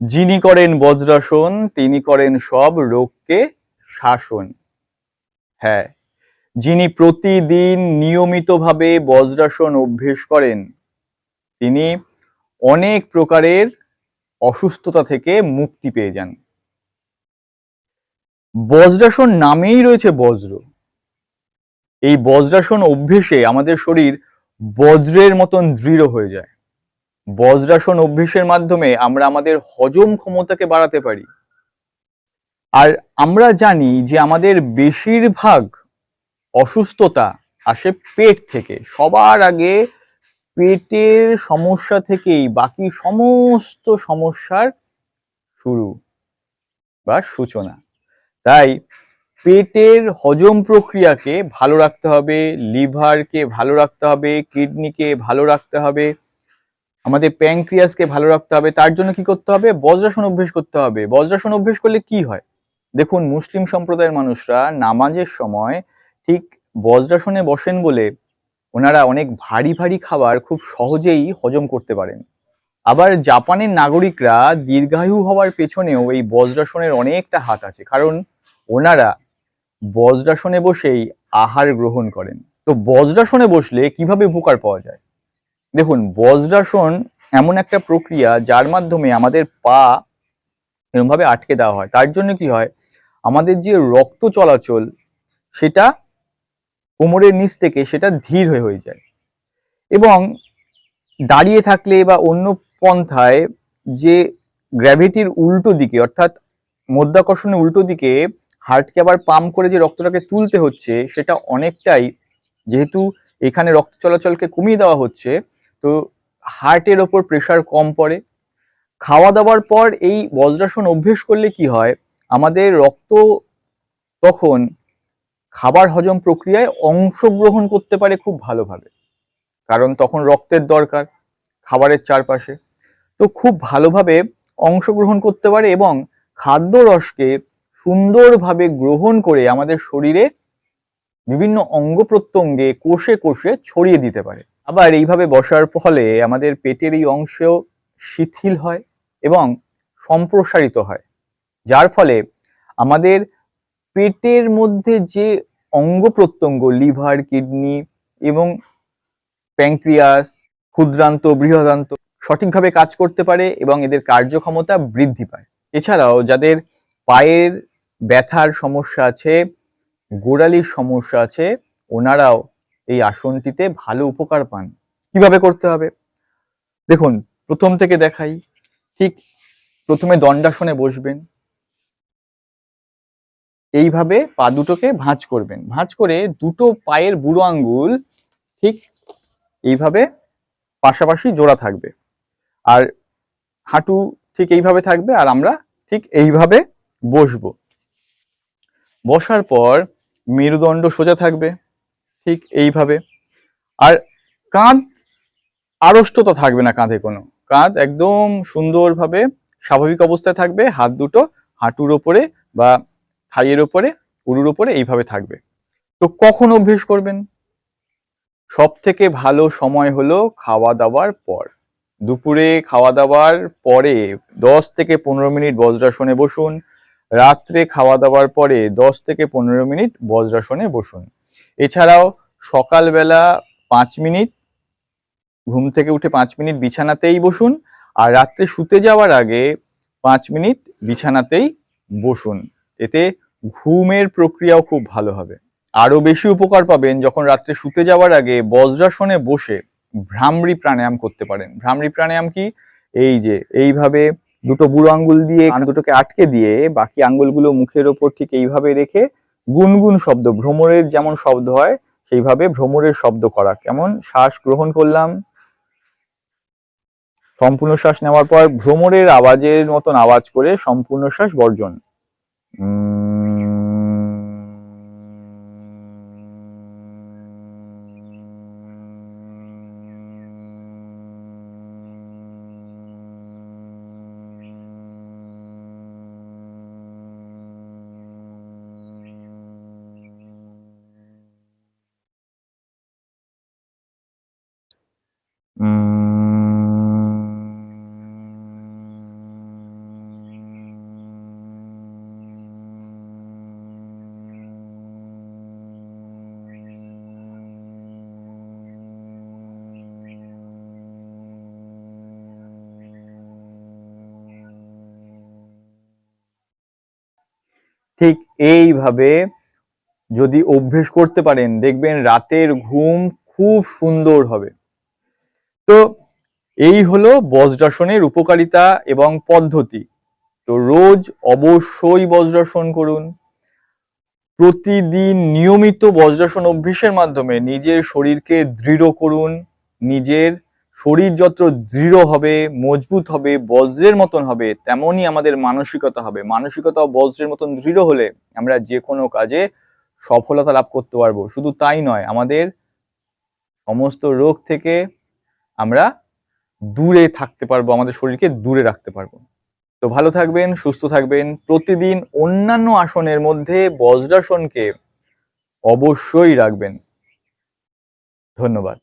যিনি করেন বজ্রাসন, তিনি করেন সব রোগকে শাসন। হ্যাঁ যিনি প্রতিদিন নিয়মিতভাবে বজ্রাসন অভ্যেস করেন, তিনি অনেক প্রকারের অসুস্থতা থেকে মুক্তি পেয়ে যান। বজ্রাসন নামেই রয়েছে বজ্র। এই বজ্রাসন অভ্যেসে আমাদের শরীর বজ্রের মতন দৃঢ় হয়ে যায়। বজ্রাসন অভ্যেসের মাধ্যমে আমরা আমাদের হজম ক্ষমতাকে বাড়াতে পারি। আর আমরা জানি যে আমাদের বেশিরভাগ অসুস্থতা আসে পেট থেকে। সবার আগে পেটের সমস্যা থেকেই বাকি সমস্ত সমস্যার শুরু বা সূচনা। তাই পেটের হজম প্রক্রিয়াকে ভালো রাখতে হবে, লিভারকে ভালো রাখতে হবে, কিডনিকে ভালো রাখতে হবে আমাদের প্যাংক্রিয়াসকে ভালো রাখতে হবে, তার জন্য কি করতে হবে? বজ্রাসন অভ্যেস করতে হবে। বজ্রাসন অভ্যেস করলে কি হয়? দেখুন, মুসলিম সম্প্রদায়ের মানুষরা নামাজের সময় ঠিক বজ্রাসনে বসেন বলে ওনারা অনেক ভারী ভারী খাবার খুব সহজেই হজম করতে পারেন। আবার জাপানের নাগরিকরা দীর্ঘায়ু হওয়ার পেছনেও এই বজ্রাসনের অনেকটা হাত আছে, কারণ ওনারা বজ্রাসনে বসেই আহার গ্রহণ করেন। তো বজ্রাসনে বসলে কীভাবে উপকার পাওয়া যায়? দেখুন, বজ্রাসন এমন একটা প্রক্রিয়া যার মাধ্যমে আমাদের পা এরকমভাবে আটকে দেওয়া হয়। তার জন্য কি হয়? আমাদের যে রক্ত চলাচল, সেটা কোমরের নিচ থেকে সেটা ধীর হয়ে হয়ে যায়। এবং দাঁড়িয়ে থাকলে বা অন্য পন্থায় যে গ্র্যাভিটির উল্টো দিকে, অর্থাৎ মধ্যাকর্ষণের উল্টো দিকে হার্টকে আবার পাম্প করে যে রক্তটাকে তুলতে হচ্ছে, সেটা অনেকটাই যেহেতু এখানে রক্ত চলাচলকে কমিয়ে দেওয়া হচ্ছে তো হার্টের ওপর প্রেশার কম পড়ে। খাওয়া দাওয়ার পর এই বজ্রাসন অভ্যেস করলে কি হয়? আমাদের রক্ত তখন খাবার হজম প্রক্রিয়ায় অংশগ্রহণ করতে পারে খুব ভালোভাবে। কারণ তখন রক্তের দরকার, খাবারের চারপাশে। তো খুব ভালোভাবে অংশগ্রহণ করতে পারে এবং খাদ্য রসকে সুন্দরভাবে গ্রহণ করে আমাদের শরীরে বিভিন্ন অঙ্গ প্রত্যঙ্গে কোষে কোষে ছড়িয়ে দিতে পারে। আবার এইভাবে বসার ফলে আমাদের পেটের এই অংশেও শিথিল হয় এবং সম্প্রসারিত হয়। যার ফলে আমাদের পেটের মধ্যে যে অঙ্গ প্রত্যঙ্গ, লিভার, কিডনি এবং প্যাংক্রিয়াস ক্ষুদ্রান্ত, বৃহদান্ত, সঠিকভাবে কাজ করতে পারে এবং এদের কার্যক্ষমতা বৃদ্ধি পায়। এছাড়াও যাদের পায়ের ব্যথার সমস্যা আছে, গোড়ালির সমস্যা আছে, ওনারাও এই আসনটিতে ভালো উপকার পান। কীভাবে করতে হবে? দেখুন, প্রথম থেকে দেখাই। ঠিক প্রথমে দণ্ডাসনে বসবেন। এইভাবে পা দুটোকে ভাঁজ করবেন। ভাঁজ করে দুটো পায়ের বুড়ো আঙ্গুল ঠিক এইভাবে পাশাপাশি জোড়া থাকবে। আর হাঁটু ঠিক এইভাবে থাকবে আর আমরা ঠিক এইভাবে বসবো। বসার পর মেরুদণ্ড সোজা থাকবে। ঠিক এইভাবে। আর কাঁধ আড়ষ্টতা থাকবে না কাঁধে কোনো। কাঁধ একদম সুন্দরভাবে স্বাভাবিক অবস্থায় থাকবে, হাত দুটো হাঁটুর ওপরে বা থাইয়ের ওপরে, উরুর ওপরে এইভাবে থাকবে। তো কখন অভ্যেস করবেন? সব থেকে ভালো সময় হলো খাওয়া দাওয়ার পর। দুপুরে খাওয়া দাওয়ার পরে দশ থেকে পনেরো মিনিট বজ্রাসনে বসুন। রাত্রে খাওয়া দাওয়ার পরে দশ থেকে পনেরো মিনিট বজ্রাসনে বসুন। এছাড়াও সকালবেলা পাঁচ মিনিট, ঘুম থেকে উঠে পাঁচ মিনিট বিছানাতেই বসুন আর রাত্রে শুতে যাওয়ার আগে পাঁচ মিনিট বিছানাতেই বসুন। এতে ঘুমের প্রক্রিয়াও খুব ভালো হবে। আরও বেশি উপকার পাবেন যখন রাত্রে শুতে যাওয়ার আগে বজ্রাসনে বসে ভ্রামরি প্রাণায়াম করতে পারেন। ভ্রামরি প্রাণায়াম কি? এই যে, এইভাবে দুটো বুড়ো আঙ্গুল দিয়ে দুটোকে আটকে দিয়ে বাকি আঙ্গুলগুলো মুখের ওপর ঠিক এইভাবে রেখে গুনগুন শব্দ, ভ্রমরের যেমন শব্দ হয়, সেইভাবে ভ্রমরের শব্দ করা। কেমন? শ্বাস গ্রহণ করলাম। সম্পূর্ণ শ্বাস নেওয়ার পর ভ্রমরের আওয়াজের মতন আওয়াজ করে সম্পূর্ণ শ্বাস বর্জন। এইভাবে যদি অভ্যেস করতে পারেন, দেখবেন রাতের ঘুম খুব সুন্দর হবে। তো এই হলো বজ্রাসনের উপকারিতা এবং পদ্ধতি। তো রোজ অবশ্যই বজ্রাসন করুন। প্রতিদিন নিয়মিত বজ্রাসন অভ্যেসের মাধ্যমে নিজের শরীরকে দৃঢ় করুন, নিজের শরীর যত দৃঢ় হবে, মজবুত হবে, বজ্রের মতন হবে, তেমনই আমাদের মানসিকতা হবে। মানসিকতা বজ্রের মতন দৃঢ় হলে আমরা যে কোনো কাজে সফলতা লাভ করতে পারব। শুধু তাই নয়, আমাদের সমস্ত রোগ থেকে আমরা দূরে থাকতে পারব, আমাদের শরীরকে দূরে রাখতে পারব। তো ভালো থাকবেন, সুস্থ থাকবেন। প্রতিদিন অন্যান্য আসনের মধ্যে বজ্রাসনকে অবশ্যই রাখবেন। ধন্যবাদ।